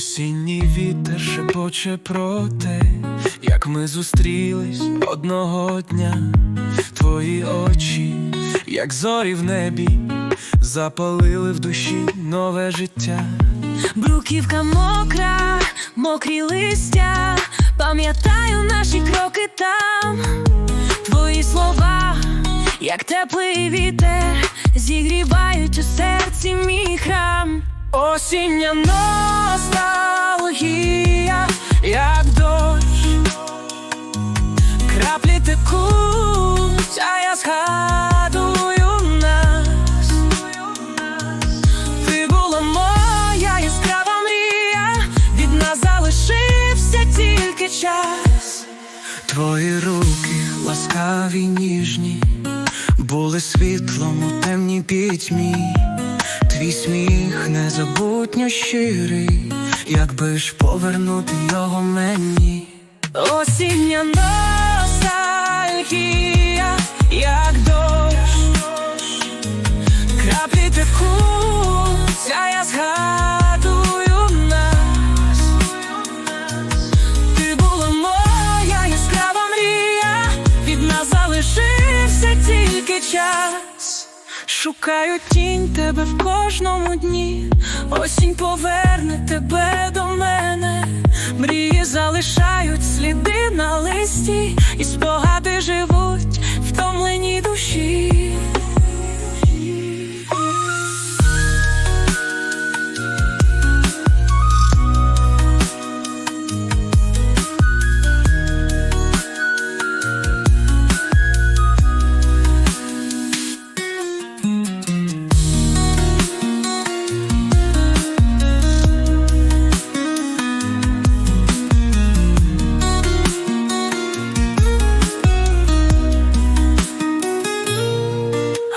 вітер шепоче про те, як ми зустрілись одного дня, твої очі, як зорі в небі, запалили в душі нове життя. Бруківка мокра, мокрі листя, пам'ятаю наші кроки там, твої слова, як теплий вітер, зігрівають у серці мій. Осіння ностальгія, як дощ, краплі текуть, а я згадую нас. Ти була моя яскрава мрія, від нас залишився тільки час. Твої руки ласкаві ніжні, були світлом у темній пітьмі. Твій сміх незабутньо щирий, якби ж повернути його мені. Осіння ностальгія, як дощ, краплі текуть, а я згадую. Ти була моя яскрава мрія, від нас залишився тільки час. Шукаю тінь тебе в кожному дні, осінь поверне тебе до мене. Мрії залишають сліди на листі, і спогади живуть втомленій душі.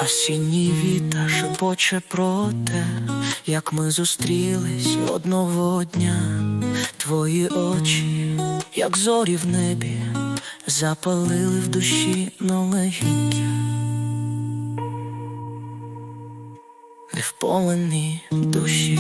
Осінній вітер шепоче про те, як ми зустрілись одного дня, твої очі, як зорі в небі, запалили в душі життя. Не вполені душі.